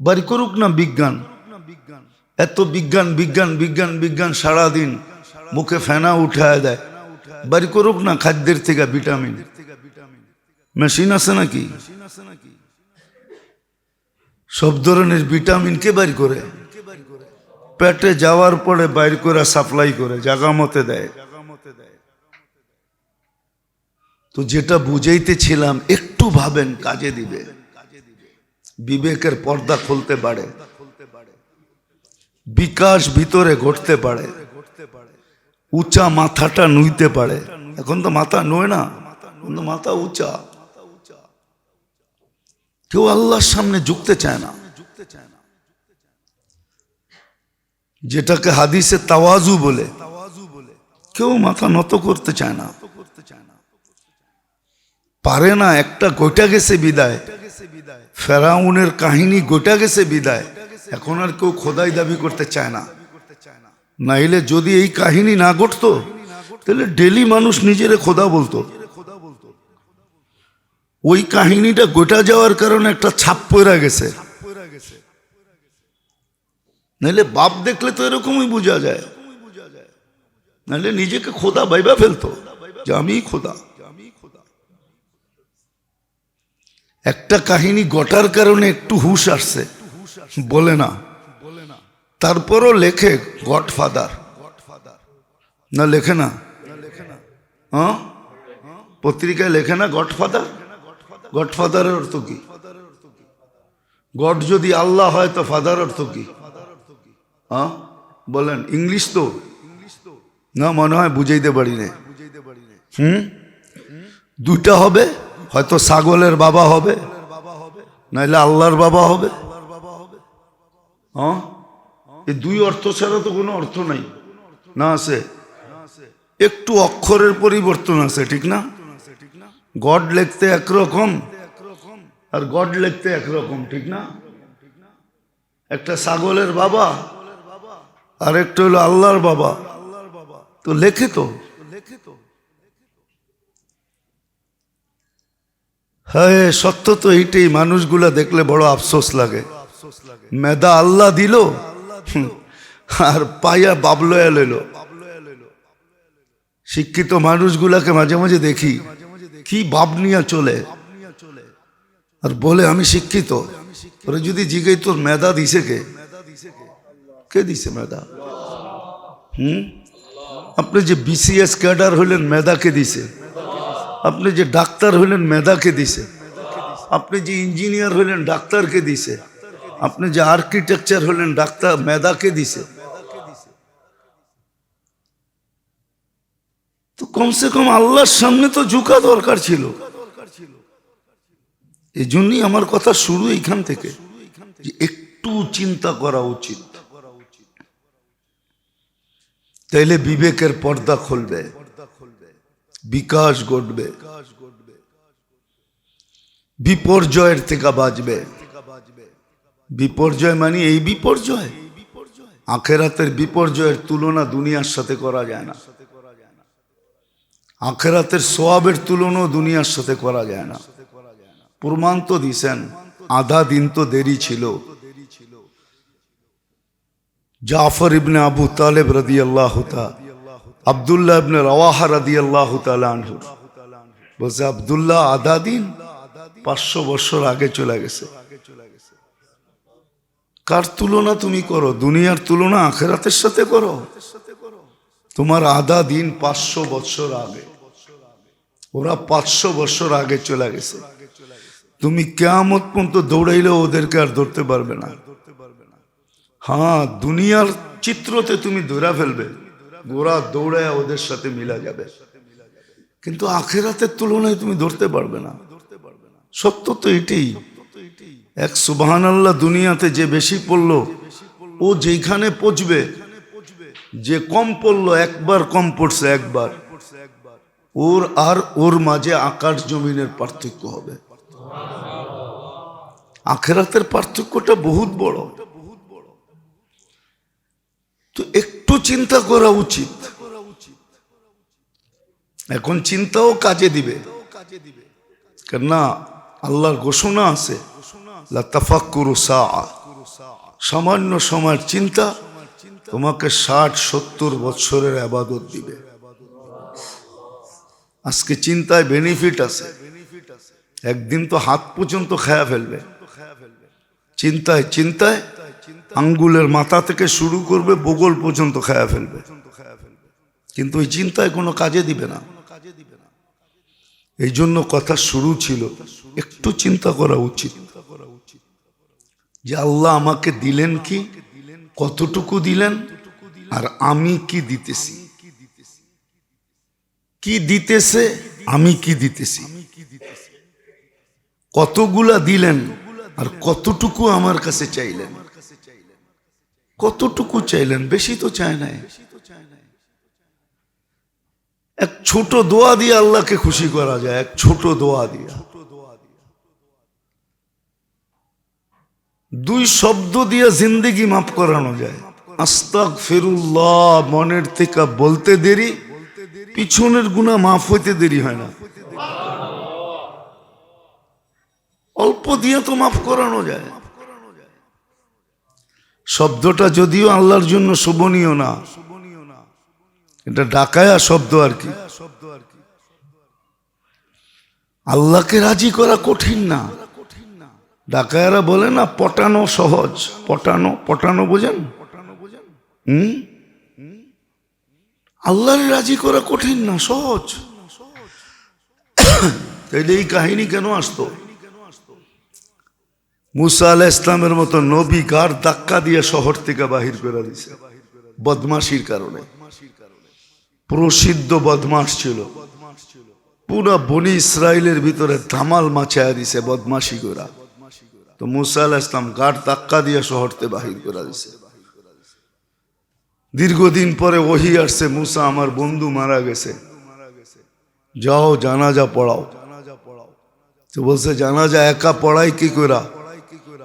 বাড়ি করুক না বিজ্ঞান। এত বিজ্ঞান বিজ্ঞান বিজ্ঞান বিজ্ঞান সারাদিন মুখে ফেনা উঠায় দেয়। বাড়ি করুক না খাদ্যের থেকে ভিটামিন। মেশিন আছে নাকি? সব ধরনের ভিটামিন কে বাড়ি করে? পেটে যাওয়ার পরে বাইর করে সাপ্লাই করে জাগা মতে দেয়। তো যেটা বুঝাইতেছিলাম, একটু ভাবেন, কাজে দিবে। বিবেকের পর্দা খুলতে পারে। বিকাশ ভিতরে ঘটতে পারে। উঁচা মাথাটা নুইতে পারে। এখন তো মাথা নয় না মাথা উঁচা। কেউ আল্লাহর সামনে ঝুঁকতে চায় না। যেটাকে হাদিসে তাওয়াজু বলে, কেউ মাথা নত করতে চায় না। পারে না, একটা গোটা গেছে বিদায়। ফেরাউনের কাহিনী গোটা গেছে বিদায়। এখন আর কেউ খোদাই দাবি করতে চায় না। নাইলে যদি এই কাহিনী না ঘটতো, তাহলে ডেলি মানুষ নিজেরে খোদা বলতো। ওই কাহিনীটা গোটা যাওয়ার কারণে একটা ছাপ পড়া গেছে। নাইলে বাপ দেখলে তো এরকমই বোঝা যায়। নাইলে নিজেকে খোদা বাইবা ফেলতো যে আমিই খোদা। একটা কাহিনী গটার কারণে একটু হুশ আসছে। বলে না। তারপরও লেখে গড ফাদার না, লেখে না? হ্যাঁ? পত্রিকায় লেখে না গড ফাদার গড ফাদারের অর্থ কি? গড যদি আল্লাহ হয়, তো ফাদার অর্থ কি? হ্যাঁ? বলেন, ইংলিশ তো? না, মনে হয় বুঝাইতে পারি না হুম? দুইটা হবে? হয়তো ছাগলের বাবা হবে, নাইলে আল্লাহর বাবা হবে। হ্যাঁ এই দুই অর্থ ছাড়া তো কোনো অর্থ নাই। না আছে? একটু অক্ষরের পরিবর্তন আছে, ঠিক না? গড লিখতে একরকম আর গড লিখতে একরকম, ঠিক না? একটা ছাগলের বাবা আর একটা হলো আল্লাহর বাবা। তো লেখে তো লেখে তো। হ্যাঁ সত্য তো এইটাই, মানুষগুলা দেখলে বড় আফসোস লাগে। মেদা আল্লাহ দিল আর পাইয়া বাবলয়া লইল শিক্ষিত মানুষগুলাকে মাঝে মাঝে দেখি, কি বাপ নিয়ে চলে। আর বলে, আমি শিক্ষিত। তোরে যদি জিগাই, তোর মেধা দিছে কে? কে দিছে মেধা? হুম? আপনি যে বিসিএস ক্যাডার হলেন মেধাকে দিছে? আপনি যে ডাক্তার হলেন মেধাকে দিছে। আপনি যে ইঞ্জিনিয়ার হলেন ডাক্তারকে দিছে। আপনি যে আর্কিটেকচার হলেন ডাক্তার, মেধাকে দিছে। তো কমসে কম আল্লাহর সামনে তো ঝুঁকা দরকার ছিল। এই জন্যই আমার কথা শুরু এইখান থেকে, যে একটু চিন্তা করা উচিত। তাইলে বিবেকের পর্দা খুলবে। বিকাশ ঘটবে। বিপর্যয়ের থেকে বাঁচবে। বিপর্যয় মানে এই বিপর্যয়। আখেরাতের বিপর্যয়ের তুলনা দুনিয়ার সাথে করা যায় না। আখেরাতের সোয়াবের তুলনাও দুনিয়ার সাথে করা যায় না। প্রমাণ তো দিছেন, আধা দিন তো দেরি ছিল। জাফর ইবনে আবু তালেব রদি আল্লাহ আবদুল্লাহ ইবনে রওয়াহা রদি আল্লাহ বলছে, আবদুল্লাহ আধা দিন পাঁচশো বছর আগে চলে গেছে। কার তুলনা তুমি করো? দুনিয়ার তুলনা আখেরাতের সাথে করো। তোমার আধা দিন পাঁচশো বছর আগে। ওরা পাঁচশো বছর আগে চলে গেছে। তুমি কেয়ামত পর্যন্ত দৌড়াইলেও ওদেরকে আর ধরতে পারবে না। হ্যাঁ দুনিয়ার চিত্রতে তুমি ধরা ফেলবে। গোড়া দৌড়ায় ওদের সাথে মিলা যাবে। কিন্তু আখেরাতের তুলনায় তুমি ধরতে পারবে না। সত্য তো এটাই। এক সুবাহান আল্লাহ দুনিয়াতে যে বেশি পড়ল, ও যেখানে পচবে, যে কম পড়ল, একবার কম পড়ছে একবার। ওর আর ওর মাঝে আকাশ জমিনের পার্থক্য হবে। আখেরাতের পার্থক্যটা বহুত বড়। তো একটু চিন্তা করা উচিত। এখন চিন্তাও কাজে দিবে। কেননা আল্লাহর ঘোষণা আছে সামান্য সময়ের চিন্তা তোমাকে ষাট, সত্তর বছরের আবাদত দিবে। আজকে চিন্তায় বেনিফিট আছে। একদিন তো হাত পর্যন্ত খায়া ফেলবে। চিন্তায় চিন্তায় আঙ্গুলের মাথা থেকে শুরু করবে, বগল পর্যন্ত খায়া ফেলবে। কিন্তু ওই চিন্তায় কোনো কাজে দিবে না। এই জন্য কথা শুরু ছিল, একটু চিন্তা করা উচিত। যে আল্লাহ আমাকে দিলেন কি, কতটুকু দিলেন, আর আমি কি দিতেছি? কি দিতেছে, আমি কি দিতেছি? কতগুলা দিলেন, আর কতটুকু আমার কাছে চাইলেন? কতটুকু চাইলেন? বেশি তো চায় নাই। এক ছোট দোয়া দিয়ে আল্লাহকে খুশি করা যায়, এক ছোট দোয়া দিয়ে। দুই শব্দ দিয়ে জিন্দিগি মাফ করানো যায়। আস্তাক ফিরুল্লাহ মনের থেকে বলতে দেরি, পিছনের গুণা মাফ হইতে দেরি হয় না। অল্প দিয়ে তো মাফ করানো যায়। শব্দটা যদিও আল্লাহর জন্য শোভনীয় না, এটা ডাকায়া শব্দ আর কি। আল্লাহকে রাজি করা কঠিন না। ডাকায়ারা বলে না, পটানো সহজ। পটানো পটানো বোঝেন? হুম? আল্লাহরে রাজি করা কঠিন না, সহজ। তাইলে এই কাহিনী কেন আসতো? মুসা আলাহ ইসলামের মতো নবী গার ধাক্কা দিয়ে শহর থেকে বাহির করে দিছে। বদমাশির কারণে। প্রসিদ্ধ বদমাস ছিল। পুরো বনি ইসরায়েলের ভিতরে ধামাল মাছায়া দিছে বদমাশি করা তো মুসা আলাহ ইসলাম গার ধাক্কা দিয়ে শহরতে বাহির করে দিছে। দীর্ঘদিন পরে ওহি আসছে, মুসা, আমার বন্ধু মারা গেছে। যাও, জানাজা পড়াও। তো বলছে, জানাজা একা পড়াই কি করা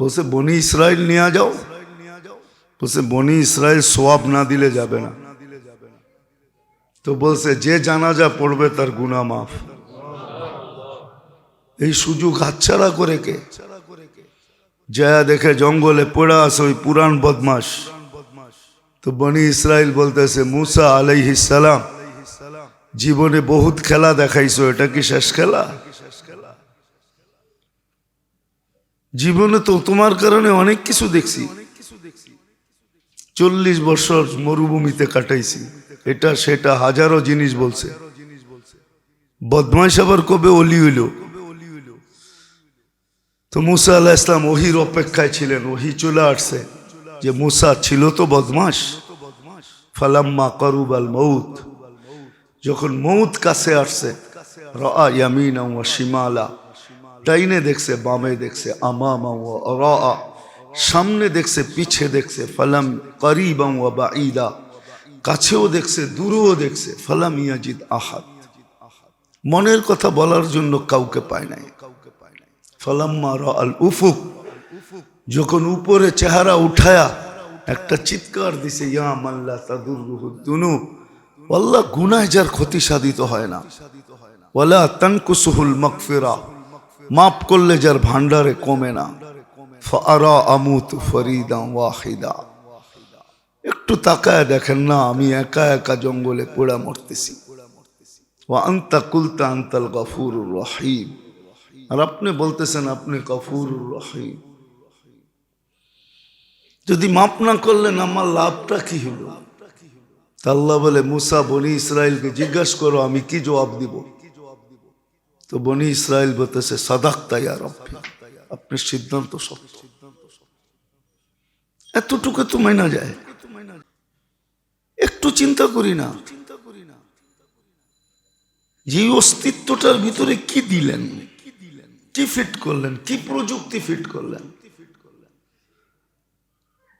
বলছে, বনি ইসরায়েল নিয়ে যাও। বলছে, বনি ইসরায়েল সোয়াব না দিলে যাবে না। তো বলছে, যে জানাজা পড়বে তার গুনা মাফ। এই সুযোগ হাতছাড়া করে কে? জয়া দেখে জঙ্গলে পড়া আছে ওই পুরান বদমাস তো বনি ইসরায়েল বলতেছে, মুসা আলাইহিস সালাম, জীবনে বহুত খেলা দেখাইছো, এটা কি শেষ খেলা? জীবনে তো তোমার কারণে অনেক কিছু দেখছি। চল্লিশ বছর মরুভূমিতে কাটাইছি। এটা, সেটা হাজারো জিনিস বলছে। বদমাইশ আবার কবে অলি হইল? তো মুসা আল্লাহ ইসলাম ওহির অপেক্ষায় ছিলেন, ওহি চলে আসছে। যে মুসা ছিল তো বদমাস ফালাম্মা করুব আল মৌত যখন মৌত কাছে আসছে রা ইয়ামিনা ওয়া শিমালা। ডাইনে দেখছে, বামে দেখছে, আমামা ওয়া রা সামনে দেখছে, পিছে দেখছে, ফালাম করিবা ওয়া বাঈদা, কাছেও দেখছে, দূরেও দেখছে, ফালাম ইয়াজিদ আহাদ। মনের কথা বলার জন্য কাউকে পায় নাই। ফালাম্মা রা আল উফুক, যখন উপরে চেহারা উঠায়া একটা চিৎকার দিছে, ইয়া মাল্লা তাদুরুহু দুনুব আল্লাহ গুনাহ যার ক্ষতি সাধিত হয় না। ওয়ালা তানকুসুহুল মাগফিরা। মাফ করলে যার ভান্ডারে কমে না। একটু তাকায় দেখেন না, আমি একা একা জঙ্গলে পোড়া মরতেছি। আর আপনি বলতেছেন, আপনি গফুরুর রহিম। যদি মাপ না করলেন, আমার লাভটা কি হলো? তা আল্লাহ বলে, মুসা বনি ইসরায়েলকে জিজ্ঞাসা করো, আমি কি জবাব দিব? তো বনি ইসরায়েল বলতেছে সাদাক তাইয়ার আপনার সিদ্ধান্ত সত্য। এতটুকু তো মাইনা যায়। একটু চিন্তা করি না। যে অস্তিত্বটার ভিতরে কি দিলেন? কি ফিট করলেন? কি প্রযুক্তি ফিট করলেন?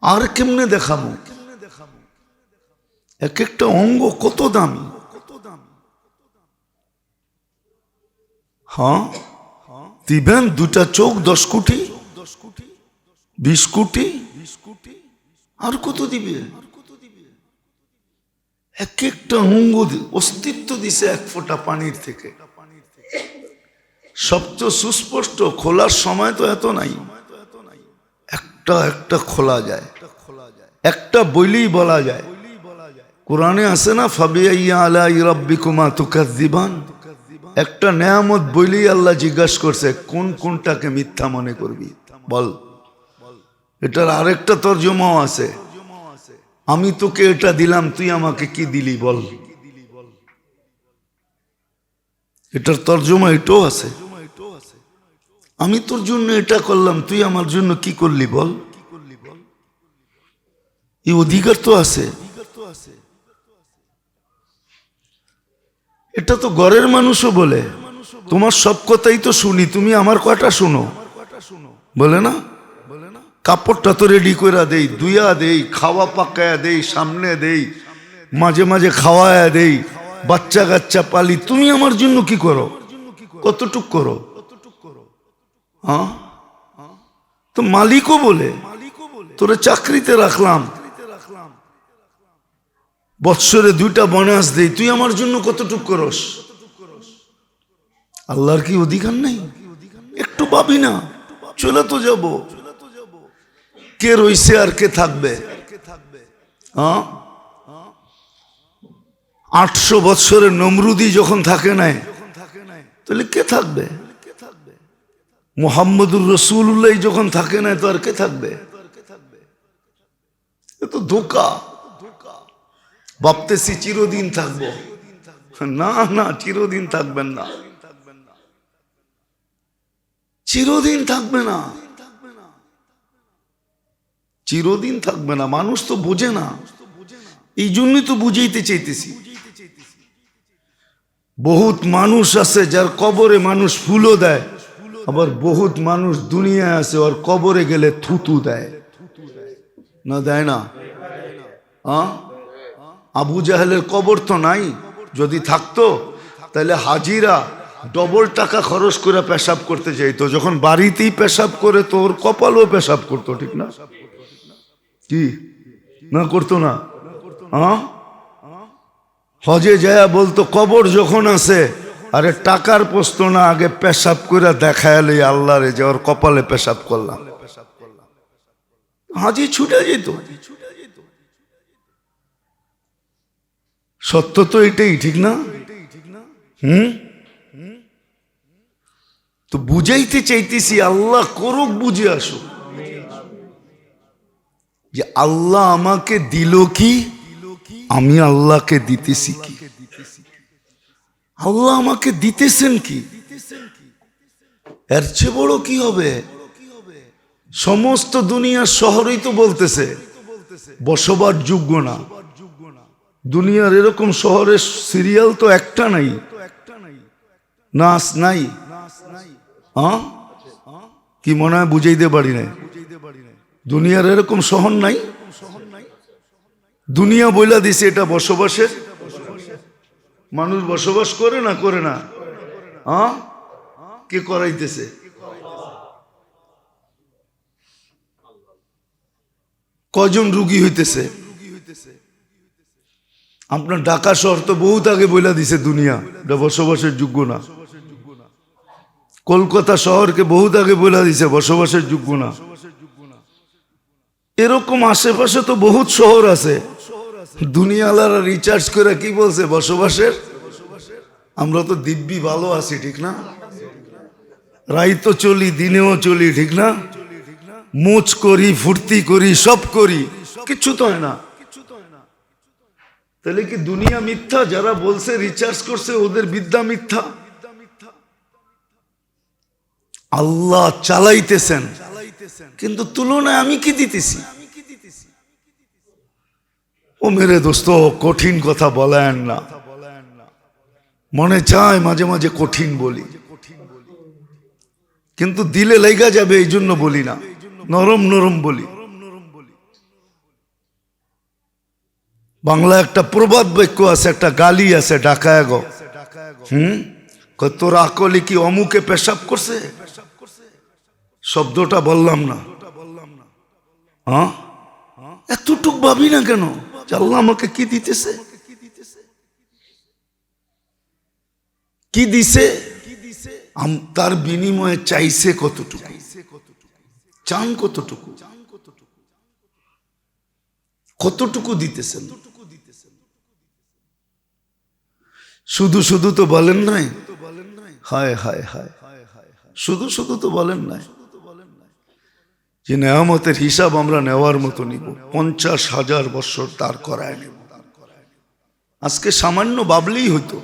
আর কেমনে দেখাবো? এক একটা অঙ্গ কত দামি? হ্যাঁ? দিবেন দুটা চোখ, দশ কোটি, বিশ কোটি, আর কত দিবে? এক একটা অঙ্গ অস্তিত্ব দিছে এক ফোঁটা পানির থেকে। সব তো সুস্পষ্ট, খোলার সময় তো এত নাই। এক একটা একটা খোলা যায়। একটা বইলেই বলা যায়। কোরআনে আছে না ফাবিয়া আলা ইরাব্বিকুমা তুকাজ্জিবান একটা নেয়ামত বইলেই আল্লাহ জিজ্ঞাসা করছে, কোন কোনটাকে মিথ্যা মনে করবি? বল। এটার আরেকটা তর্জমাও আছে। আমি তোকে এটা দিলাম, তুই আমাকে কি দিলি বল। এটার তর্জমা এটাও আছে। আমি তোর জন্য এটা করলাম, তুই আমার জন্য কি করলি বল? এই অধিকার তো আছে। এটা তো ঘরের মানুষও বলে। তোমার সব কথাই তো শুনি, তুমি আমার কটা শুনো। বলে না? কাপড়টা তো রেডি করে দেই দুইয়া দেই, খাওয়া পাকায়া দেই, সামনে দেই, মাঝে মাঝে খাওয়ায়া দেই, বাচ্চা কাচ্চা পালি, তুমি আমার জন্য কি করো? কতটুক করো? হ্যাঁ? তো মালিকও বলে, তোরে চাকরিতে রাখলাম। বৎসরে দুইটা বোনাস দেই, তুই আমার জন্য কতটুক করস? আল্লাহর কি অধিকার নেই? একটু পাবি না? চলে তো যাব। কে রইছে আর কে থাকবে? হ্যাঁ? আটশো বৎসরের নমরুদি যখন থাকে নাই, তাহলে কে থাকবে? মোহাম্মদুর রসুল্লাহ যখন থাকে না তো আর কে থাকবে? এ তো ধোকা। ভাবতেছি চিরদিন থাকব। না না, চিরদিন থাকবেন না। চিরদিন থাকবে না। চিরদিন থাকবে না। মানুষ তো বোঝে না। এই জন্যই তো বুঝাইতে চাইতেছি। বহুত মানুষ আছে যার কবরে মানুষ ফুলও দেয়, আবার বহুত মানুষ দুনিয়ায় আছে ওর কবরে গেলে থুতু দেয়। না দেয় না? আ? আবু জাহেলের কবর তো নাই, যদি থাকতো, তাহলে হাজিরা ডবল টাকা খরচ করে পেশাব করতে চাইতো যখন বাড়িতেই পেশাব করে তো ওর কপালও পেশাব করতো, ঠিক না? কি? না করতো না? হ্যাঁ হজে যায় বলতো, কবর যখন আছে, আরে টাকার প্রশ্ন না, আগে পেশাব করে দেখায়ালে আল্লাহরে যে ওর কপালে পেশাব করলাম। হাজি ছুটে যেত। সত্য তো এটাই, ঠিক না? হুম? তো বুঝাইতে চাইতেছি, আল্লাহ করুক বুঝে আসুক। যে আল্লাহ আমাকে দিল কি? আমি আল্লাহকে দিতেছি কি? আল্লাহ আমাকে দিতেছেন কি? এর চেয়ে বড় কি হবে? সমস্ত দুনিয়ার শহরেই তো বলতেছে, বসবার যোগ্য না। দুনিয়ার এরকম শহরের সিরিয়াল তো একটা নাই। নাচ নাই। হ্যাঁ? কি মনে হয় বুঝাইতে পারি না দুনিয়ার এরকম শহর নাই? দুনিয়া বইলা দিছে এটা বসবাসের। মানুষ বসবাস করে না করে না? হ্যাঁ? কে করাইতেছে? কজন রুগী হইতেছে? আপনার ঢাকা শহর তো বহুত আগে বইলা দিছে দুনিয়া। এটা বসবাসের যোগ্য না। কলকাতা শহরকে বহুত আগে বইলা দিছে, বসবাসের যোগ্য না। এরকম আশেপাশে তো বহুত শহর আছে। দুনিয়ালারা রিচার্জ করে কি বলছে, বসবাসের? আমরা তো দিব্যি ভালো আছি, ঠিক না? রাই তো চলি, দিনেও চলি, ঠিক না? মোচ করি, ফুর্তি করি, সব করি, কিছু তো হয় না। তাহলে কি দুনিয়া মিথ্যা? যারা বলছে রিচার্জ করছে, ওদের বিদ্যা মিথ্যা? আল্লাহ চালাইতেছেন। কিন্তু তুলনায় আমি কি দিতেছি? ও মেরে দোস্ত, কঠিন কথা বলেন না। মনে চায় মাঝে মাঝে কঠিন বলি। কিন্তু দিলে লেগা যাবে এই জন্য বলি না। নরম নরম বলি। বাংলা একটা প্রবাদ বাক্য আছে, একটা গালি আছে, ডাকায় গো। হুম? তোর আকলি কি অমুকে পেশাব করছে? শব্দটা বললাম না। হ্যাঁ এতটুক ভাবি না কেন? আল্লাহ আমাকে কি দিতেছে? কি দিছে? তার বিনিময়ে চাইছে কতটুকু? চান কতটুকু? কতটুকু দিতেছেন? শুধু শুধু তো বলেন নাই। হায় হায় হায়। শুধু শুধু তো বলেন নাই। যে নেয়ামতের হিসাব আমরা নেওয়ার মতো নিব, পঞ্চাশ হাজার বছর তার করায় নেব। আজকে সামান্য বাবলেই হইতো।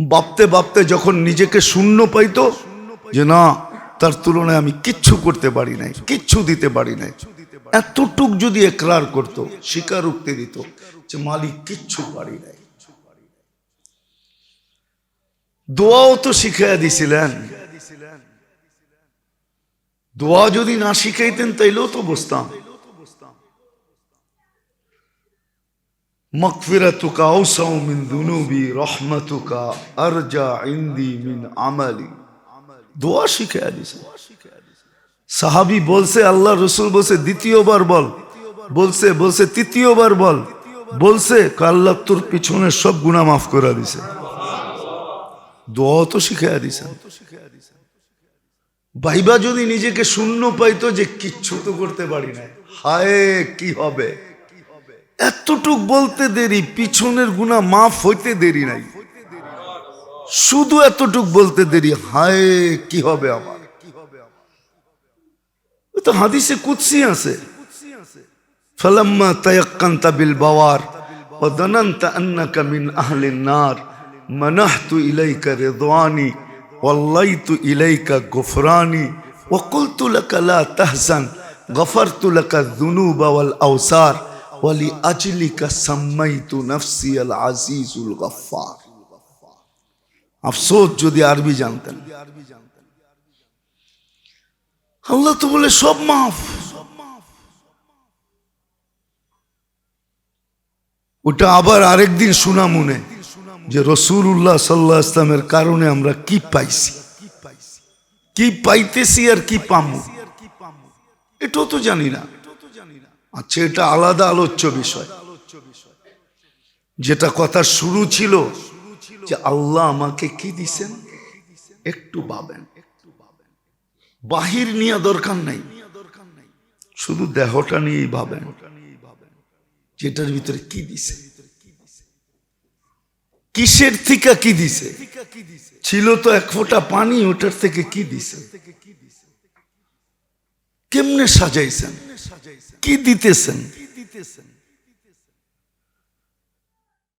বাপতে বাপতে যখন নিজেকে শূন্য পাইতো, যে না, তার তুলনায় আমি কিচ্ছু করতে পারি নাই, কিচ্ছু দিতে পারি নাই। এতটুক যদি একরার করত স্বীকার উঠতে দিত, যে মালিক কিচ্ছু পারি নাই। দোয়াও তো শিখাইয়া দিছিলেন। দোয়া যদি না শিখাইতেন, তাইলেও তো বসতাম আল্লাহ রসুল বলছে, দ্বিতীয়বার বল। বলছে বলছে, তৃতীয়বার বল। বলছে আল্লাহ তোর পিছনের সব গুণা মাফ করে দিছে। দোয়া তো শিখাইয়া দিছেন। ভাইবা যদি নিজেকে শূন্য পাইতো যে কিচ্ছু তো করতে পারি না হায়, কি হবে? এতটুক বলতে দেরি, পিছনের গুণা মাফ হইতে দেরি নাই। শুধু এতটুক বলতে দেরি, হায়, কি হবে আমার? তো হাদিসে কুৎসি আছে। ফালাম্মা তায়াক্কান্তা বিল বাওয়ার, ওয়া দানান্তা আন্নাকা মিন আহলিন নার। মানাহতু ইলাইকা রেদওয়ানি, ওয়াল্লাইতু ইলাইকা গোফরানি ওকুলতু লাকা লা তাহজান, গফারতু লাকা যুনুবা ওয়াল আওসার, ওয়ালি আজলিকা সাম্মাইতু নফসি আল আজিজুল গফফার। আফসোস যদি আরবি জানতেন। আল্লাহ তো বলে সব মাফ। ওটা আবার আরেকদিন শোনা মনে। যে রসুল্লাহ সাল্লাহ ইসলামের কারণে আমরা কি পাইছি? কি পাইতেছি আর কি পামু? এটাও তো জানি না। আচ্ছা এটা আলাদা আলোচ্য বিষয়। যেটা কথা শুরু ছিল যে আল্লাহ আমাকে কি দিছেন? একটু ভাবেন। বাহির নিয়ে দরকার নাই। শুধু দেহটা নিয়েই ভাবেন। যেটার ভিতরে কি দিছে? কিসের থিকা কি দিছে? ছিল তো এক ফোঁটা পানি, ওটার থেকে কি দিছে? কেমনে সাজাইছেন? কি দিতেছেন?